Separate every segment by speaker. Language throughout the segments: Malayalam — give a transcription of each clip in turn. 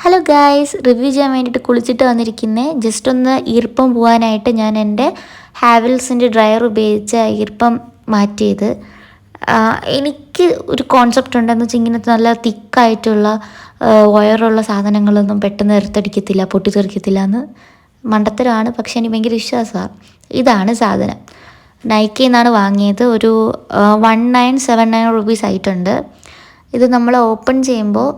Speaker 1: ഹലോ ഗായ്സ് റിവ്യൂ ചെയ്യാൻ വേണ്ടിയിട്ട് കുളിച്ചിട്ട് വന്നിരിക്കുന്നത് ജസ്റ്റ് ഒന്ന് ഈർപ്പം പോകാനായിട്ട് ഞാൻ എന്റെ ഹാവൽസിന്റെ ഡ്രയർ ഉപയോഗിച്ച് ഈർപ്പം മാറ്റിയത്. എനിക്ക് ഒരു കോൺസെപ്റ്റ് ഉണ്ടെന്ന് വെച്ചാൽ ഇങ്ങനത്തെ നല്ല തിക്കായിട്ടുള്ള വയറുള്ള സാധനങ്ങളൊന്നും പെട്ടെന്ന് എറുത്തടിക്കത്തില്ല പൊട്ടിത്തെറിക്കത്തില്ല എന്ന് മണ്ടത്തരമാണ്. പക്ഷെ എനിക്ക് ഭയങ്കര വിശ്വാസമാണ് ഇതാണ് സാധനം. നൈക്കിൽ നിന്നാണ് വാങ്ങിയത്. ഒരു one nine seven nine rupees ആയിട്ടുണ്ട്. ഇത് നമ്മൾ ഓപ്പൺ ചെയ്യുമ്പോൾ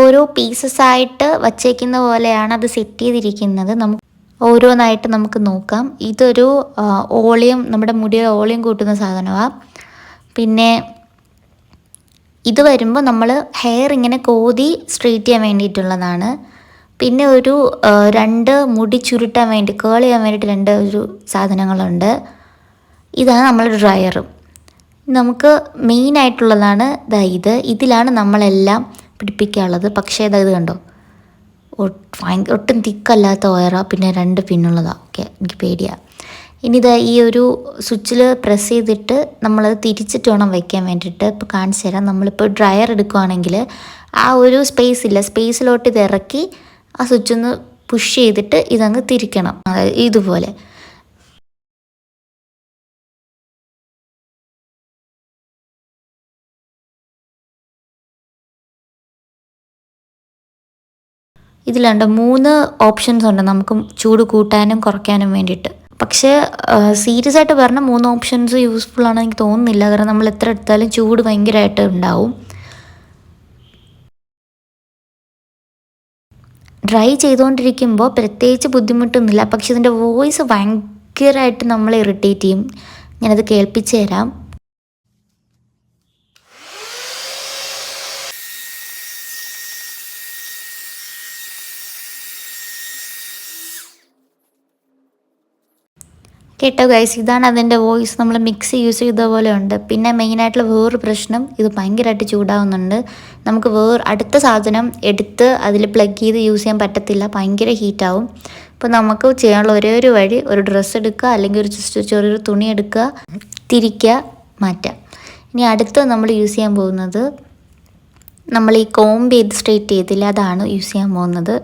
Speaker 1: ഓരോ പീസസ് ആയിട്ട് വച്ചേക്കുന്ന പോലെയാണ് അത് സെറ്റ് ചെയ്തിരിക്കുന്നത്. നമുക്ക് ഓരോന്നായിട്ട് നമുക്ക് നോക്കാം. ഇതൊരു ഓളിയം നമ്മുടെ മുടിയുടെ ഓളിയം കൂട്ടുന്ന സാധനമാണ് പിന്നെ ഇത് വരുമ്പോൾ നമ്മൾ ഹെയർ ഇങ്ങനെ കോതി സ്ട്രെയിറ്റ് ചെയ്യാൻ വേണ്ടിയിട്ടുള്ളതാണ്. പിന്നെ ഒരു രണ്ട് മുടി ചുരുട്ടാൻ വേണ്ടി കേൾ ചെയ്യാൻ വേണ്ടിയിട്ട് രണ്ട് ഒരു സാധനങ്ങളുണ്ട്. ഇതാണ് നമ്മുടെ ഡ്രയറും നമുക്ക് മെയിനായിട്ടുള്ളതാണ് ഇത്. ഇതിലാണ് നമ്മളെല്ലാം പിടിപ്പിക്കാനുള്ളത്. പക്ഷേ ഇതാ ഇത് കണ്ടോ? ഭയങ്കര ഒട്ടും തിക്കല്ലാത്ത വയറാ പിന്നെ രണ്ട് പിന്നുള്ളതാണ് ഓക്കെ എനിക്ക് പേടിയാണ് ഇനി ഇതാ ഈ ഒരു സ്വിച്ചിൽ പ്രസ് ചെയ്തിട്ട് നമ്മളത് തിരിച്ചിട്ട് വേണം വയ്ക്കാൻ വേണ്ടിയിട്ട് ഇപ്പോൾ കാണിച്ചു തരാം. നമ്മളിപ്പോൾ ഡ്രയർ എടുക്കുവാണെങ്കിൽ ആ ഒരു സ്പേസ് ഇല്ല. സ്പേസിലോട്ട് ഇത് ഇറക്കി ആ സ്വിച്ച് ഒന്ന് പുഷ് ചെയ്തിട്ട് ഇതങ്ങ് തിരിക്കണം. ഇതുപോലെ. ഇതിലുണ്ട്. മൂന്ന് ഓപ്ഷൻസ് ഉണ്ട് നമുക്ക് ചൂട് കൂട്ടാനും കുറയ്ക്കാനും വേണ്ടിയിട്ട്. പക്ഷേ സീരിയസ് ആയിട്ട് പറഞ്ഞ മൂന്ന് ഓപ്ഷൻസ് യൂസ്ഫുൾ ആണെന്ന് എനിക്ക് തോന്നുന്നില്ല. കാരണം നമ്മൾ എത്ര എടുത്താലും ചൂട് ഭയങ്കരമായിട്ട് ഉണ്ടാവും. ഡ്രൈ ചെയ്തുകൊണ്ടിരിക്കുമ്പോൾ പ്രത്യേകിച്ച് ബുദ്ധിമുട്ടൊന്നുമില്ല. പക്ഷെ ഇതിന്റെ വോയിസ് ഭയങ്കരമായിട്ട് നമ്മളെ ഇറിറ്റേറ്റ് ചെയ്യും. ഞാനത് കേൾപ്പിച്ച് തരാം. കേട്ടോ ഗൈസ് ഇതാണ് അതിന്റെ വോയിസ് നമ്മൾ മിക്സി യൂസ് ചെയ്ത പോലെ ഉണ്ട്. പിന്നെ മെയിനായിട്ടുള്ള വേറൊരു പ്രശ്നം ഇത് ഭയങ്കരമായിട്ട് ചൂടാവുന്നുണ്ട്. നമുക്ക് വേറെ അടുത്ത സാധനം എടുത്ത് അതിൽ പ്ലഗ് ചെയ്ത് യൂസ് ചെയ്യാൻ പറ്റത്തില്ല ഭയങ്കര ഹീറ്റാവും അപ്പോൾ നമുക്ക് ചെയ്യാനുള്ള ഒരേ ഒരു വഴി ഒരു ഡ്രസ്സ് എടുക്കുക അല്ലെങ്കിൽ ഒരു ചെറിയൊരു തുണി എടുക്കുക തിരിക്കുക മാറ്റുക. ഇനി അടുത്ത് നമ്മൾ യൂസ് ചെയ്യാൻ പോകുന്നത് നമ്മൾ ഈ കോംബ് ചെയ്ത് സ്ട്രേറ്റ് ചെയ്തില്ല അതാണ് യൂസ് ചെയ്യാൻ പോകുന്നത്.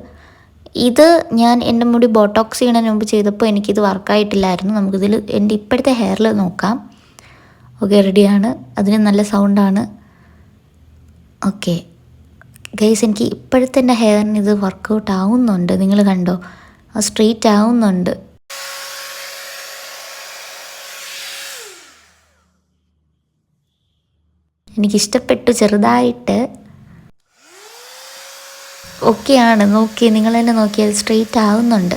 Speaker 1: ഇത് ഞാൻ എന്റെ മുടി ബോട്ടോക്സ് ചെയ്യണതിന് മുമ്പ് ചെയ്തപ്പോൾ എനിക്കിത് വർക്കായിട്ടില്ലായിരുന്നു നമുക്കിതിൽ എന്റെ ഇപ്പോഴത്തെ ഹെയറിൽ നോക്കാം. ഓക്കെ റെഡിയാണ് അതിന് നല്ല സൗണ്ടാണ് ഓക്കെ ഗൈസ് എനിക്ക് ഇപ്പോഴത്തെ എന്റെ ഹെയറിന് ഇത് വർക്കൗട്ട് ആവുന്നുണ്ട്. നിങ്ങൾ കണ്ടോ? സ്ട്രെയിറ്റ് ആവുന്നുണ്ട്. എനിക്കിഷ്ടപ്പെട്ടു ചെറുതായിട്ട്. ഓക്കെയാണ് നോക്കി നിങ്ങൾ തന്നെ നോക്കിയാൽ സ്ട്രെയിറ്റ് ആവുന്നുണ്ട്.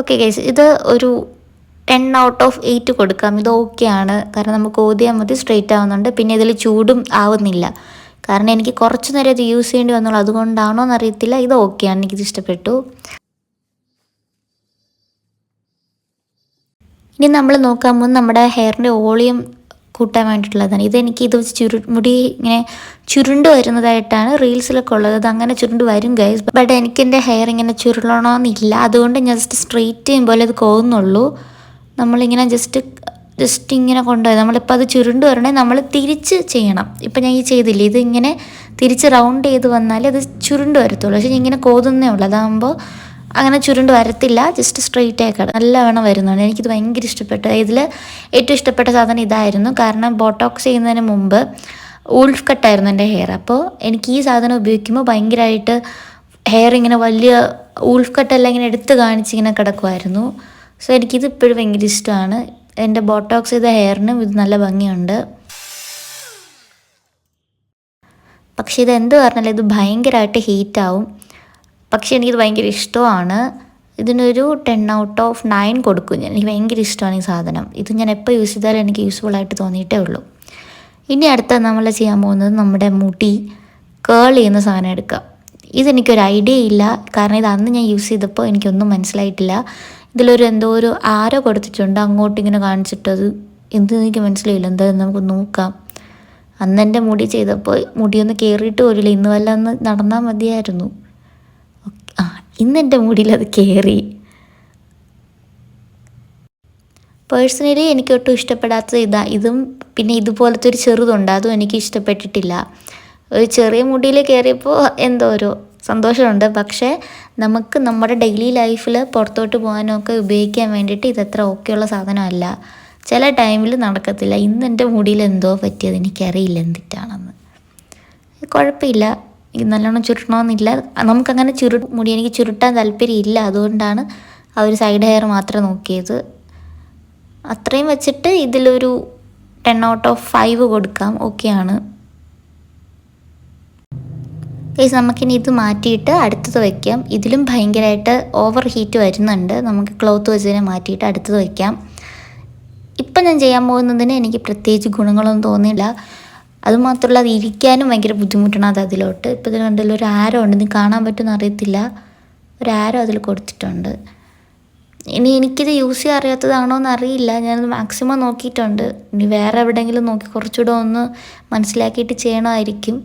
Speaker 1: ഓക്കെ ഗൈസ് ഇത് ഒരു ടെൻ ഔട്ട് ഓഫ് എയ്റ്റ് കൊടുക്കാം. ഇത് ഓക്കെയാണ് കാരണം നമുക്ക് ഓതിയാൽ മതി സ്ട്രെയിറ്റ് ആവുന്നുണ്ട്. പിന്നെ ഇതിൽ ചൂടും ആവുന്നില്ല. കാരണം എനിക്ക് കുറച്ച് നേരം ഇത് യൂസ് ചെയ്യേണ്ടി വന്നുള്ളൂ. അതുകൊണ്ടാണോ എന്നറിയത്തില്ല ഇത് ഓക്കെയാണ് എനിക്കിത് ഇഷ്ടപ്പെട്ടു. ഇനി നമ്മൾ നോക്കാൻ പോകുന്നത് നമ്മുടെ ഹെയറിന്റെ വോളിയം കൂട്ടാൻ വേണ്ടിയിട്ടുള്ളതാണ്. ഇതെനിക്ക് ഇത് വെച്ച് ചുരു മുടി ഇങ്ങനെ ചുരുണ്ട് വരുന്നതായിട്ടാണ് റീൽസിലൊക്കെ ഉള്ളത്. അത് അങ്ങനെ ചുരുണ്ട് വരും ഗൈസ് ബട്ട് എനിക്ക് എന്റെ ഹെയർ ഇങ്ങനെ ചുരുളണമെന്നില്ല അതുകൊണ്ട് ഞാൻ ജസ്റ്റ് സ്ട്രെയിറ്റ് ചെയ്യുമ്പോൾ അത് കോന്നുള്ളൂ നമ്മളിങ്ങനെ ജസ്റ്റ് ജസ്റ്റ് ഇങ്ങനെ കൊണ്ടുപോയി. നമ്മളിപ്പോൾ അത് ചുരുണ്ട് വരണേ നമ്മൾ തിരിച്ച് ചെയ്യണം. ഇപ്പം ഞാൻ ഈ ചെയ്തില്ല? ഇതിങ്ങനെ തിരിച്ച് റൗണ്ട് ചെയ്ത് വന്നാൽ അത് ചുരുണ്ട് വരത്തുള്ളൂ. പക്ഷേ ഇങ്ങനെ കോതുന്നേ ഉള്ളൂ. അതാകുമ്പോൾ അങ്ങനെ ചുരുണ്ട് വരത്തില്ല ജസ്റ്റ് സ്ട്രെയിറ്റ് ആയിക്കാണ് നല്ലവണ്ണം വരുന്നുണ്ട്. എനിക്കിത് ഭയങ്കര ഇഷ്ടപ്പെട്ടു. ഇതിൽ ഏറ്റവും ഇഷ്ടപ്പെട്ട സാധനം ഇതായിരുന്നു. കാരണം ബോട്ടോക്സ് ചെയ്യുന്നതിന് മുമ്പ് ഉൾഫ് കട്ടായിരുന്നു എന്റെ ഹെയർ അപ്പോൾ എനിക്ക് ഈ സാധനം ഉപയോഗിക്കുമ്പോൾ ഭയങ്കരമായിട്ട് ഹെയർ ഇങ്ങനെ വലിയ ഉൾഫ് കട്ടെല്ലാം ഇങ്ങനെ എടുത്ത് കാണിച്ച് ഇങ്ങനെ കിടക്കുമായിരുന്നു. സോ എനിക്കിത് ഇപ്പോഴും ഭയങ്കര ഇഷ്ടമാണ്. എന്റെ ബോട്ടോക്സ് ചെയ്ത ഹെയറിനും ഇത് നല്ല ഭംഗിയുണ്ട്. പക്ഷേ ഇത് എന്ത് പറഞ്ഞാലും ഇത് ഭയങ്കരമായിട്ട് ഹീറ്റാവും പക്ഷേ എനിക്കിത് ഭയങ്കര ഇഷ്ടമാണ്. ഇതിനൊരു ടെൻ ഔട്ട് ഓഫ് നയൻ കൊടുക്കും ഞാൻ. എനിക്ക് ഭയങ്കര ഇഷ്ടമാണ് ഈ സാധനം. ഇത് ഞാൻ എപ്പോൾ യൂസ് ചെയ്താലും എനിക്ക് യൂസ്ഫുൾ ആയിട്ട് തോന്നിയിട്ടേ ഉള്ളൂ. ഇനി അടുത്ത നമ്മൾ ചെയ്യാൻ പോകുന്നത് നമ്മുടെ മുടി കേൾ ചെയ്യുന്ന സാധനം എടുക്കുക ഇതെനിക്കൊരു ഐഡിയ ഇല്ല. കാരണം ഇത് അന്ന് ഞാൻ യൂസ് ചെയ്തപ്പോൾ എനിക്കൊന്നും മനസ്സിലായിട്ടില്ല. ഇതിലൊരു എന്തോ ഒരു ആരോ കൊടുത്തിട്ടുണ്ട്. അങ്ങോട്ട് ഇങ്ങനെ കാണിച്ചിട്ടത് എന്ത് എനിക്ക് മനസ്സിലായില്ല. എന്തായാലും നമുക്ക് നോക്കാം. അന്ന് എന്റെ മുടി ചെയ്തപ്പോൾ മുടിയൊന്ന് കയറിയിട്ട് പോലില്ല ഇന്ന് വല്ല ഒന്ന് നടന്നാൽ മതിയായിരുന്നു. ആ ഇന്ന് എന്റെ മുടിയിൽ കയറി പേഴ്സണലി എനിക്ക് ഒട്ടും ഇഷ്ടപ്പെടാത്തത് ഇതാ ഇതും പിന്നെ ഇതുപോലത്തെ ഒരു ചെറുതുണ്ട് അതും എനിക്ക് ഇഷ്ടപ്പെട്ടിട്ടില്ല. ഒരു ചെറിയ മുടിയിൽ കയറിയപ്പോൾ എന്തോ ഒരു സന്തോഷമുണ്ട് പക്ഷേ നമുക്ക് നമ്മുടെ ഡെയിലി ലൈഫിൽ പുറത്തോട്ട് പോകാനൊക്കെ ഉപയോഗിക്കാൻ വേണ്ടിയിട്ട് ഇതത്ര ഓക്കെയുള്ള സാധനമല്ല. ചില ടൈമിൽ നടക്കത്തില്ല ഇന്ന് എന്റെ മുടിയിൽ എന്തോ പറ്റിയത് എനിക്കറിയില്ല എന്തിട്ടാണെന്ന് കുഴപ്പമില്ല. നല്ലോണം ചുരുട്ടണമെന്നില്ല. നമുക്കങ്ങനെ ചുരു മുടി എനിക്ക് ചുരുട്ടാൻ താല്പര്യമില്ല. അതുകൊണ്ടാണ് ആ ഒരു സൈഡ് ഹെയർ മാത്രം നോക്കിയത്. അത്രയും വെച്ചിട്ട് ഇതിലൊരു ടെൻ ഔട്ട് ഓഫ് ഫൈവ് കൊടുക്കാം. ഓക്കെയാണ് ഗൈസ് നമുക്കിനി ഇത് മാറ്റിയിട്ട് അടുത്തത് വയ്ക്കാം ഇതിലും ഭയങ്കരമായിട്ട് ഓവർ ഹീറ്റ് വരുന്നുണ്ട്. നമുക്ക് ക്ലോത്ത് വെച്ചതിനെ മാറ്റിയിട്ട് അടുത്തത് വയ്ക്കാം ഇപ്പം ഞാൻ ചെയ്യാൻ പോകുന്നതിന് എനിക്ക് പ്രത്യേകിച്ച് ഗുണങ്ങളൊന്നും തോന്നിയില്ല. അതുമാത്രമല്ല അത് ഇരിക്കാനും ഭയങ്കര ബുദ്ധിമുട്ടാണ് അത് അതിലോട്ട്. ഇപ്പോൾ ഇതിന് കണ്ടല്ലോ ഒരു ആരോ ഉണ്ട്. ഇത് കാണാൻ പറ്റുമെന്ന് അറിയത്തില്ല. ഒരു ആരോ അതിൽ കൊടുത്തിട്ടുണ്ട്. ഇനി എനിക്കിത് യൂസ് ചെയ്യാൻ അറിയാത്തതാണോ എന്ന് അറിയില്ല. ഞാനത് മാക്സിമം നോക്കിയിട്ടുണ്ട്. ഇനി വേറെ എവിടെയെങ്കിലും നോക്കി കുറച്ചുകൂടെ ഒന്ന് മനസ്സിലാക്കിയിട്ട് ചെയ്യണമായിരിക്കും.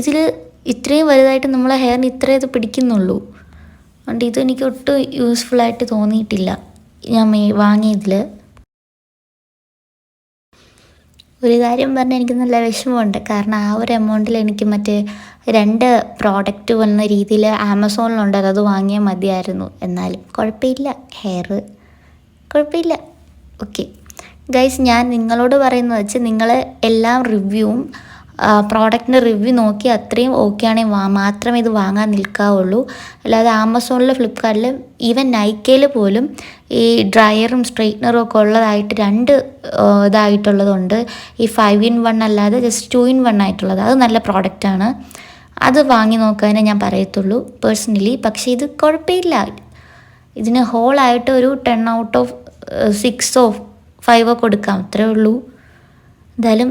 Speaker 1: ഇതിൽ ഇത്രയും വലുതായിട്ട് നമ്മളെ ഹെയറിന് ഇത്രേ ഇത് പിടിക്കുന്നുള്ളൂ. അതുകൊണ്ട് ഇത് എനിക്ക് ഒട്ടും യൂസ്ഫുള്ളായിട്ട് തോന്നിയിട്ടില്ല. ഞാൻ വാങ്ങിയതിൽ ഒരു കാര്യം പറഞ്ഞാൽ എനിക്ക് നല്ല വിഷമമുണ്ട്. കാരണം ആ ഒരു എമൗണ്ടിൽ എനിക്ക് മറ്റേ രണ്ട് പ്രോഡക്റ്റ് വന്ന രീതിയിൽ ആമസോണിലുണ്ട്. അത് വാങ്ങിയാൽ മതിയായിരുന്നു. എന്നാലും കുഴപ്പമില്ല. ഹെയർ കുഴപ്പമില്ല. ഓക്കെ ഗൈസ് ഞാൻ നിങ്ങളോട് പറയുന്നത് വെച്ച് നിങ്ങൾ എല്ലാം റിവ്യൂവും പ്രോഡക്റ്റിന്റെ റിവ്യൂ നോക്കി അത്രയും ഓക്കെ ആണെങ്കിൽ വാ മാത്രമേ ഇത് വാങ്ങാൻ നിൽക്കാവുള്ളൂ. അല്ലാതെ ആമസോണിൽ ഫ്ലിപ്കാർട്ടിൽ ഈവൻ നൈക്കയിൽ പോലും ഈ ഡ്രയറും സ്ട്രെയിറ്റ്നറും ഒക്കെ ഉള്ളതായിട്ട് രണ്ട് ഇതായിട്ടുള്ളതുണ്ട്. ഈ ഫൈവ് ഇൻ വൺ അല്ലാതെ ജസ്റ്റ് ടു ഇൻ വൺ ആയിട്ടുള്ളത്. അത് നല്ല പ്രോഡക്റ്റാണ് അത് വാങ്ങി നോക്കാനേ ഞാൻ പറയത്തുള്ളൂ പേഴ്സണലി പക്ഷേ ഇത് കുഴപ്പമില്ല. ഇതിന് ഹോളായിട്ട് ഒരു ടെൻ ഔട്ട് ഓഫ് സിക്സോ ഫൈവോ കൊടുക്കാം. അത്രേ ഉള്ളൂ. എന്തായാലും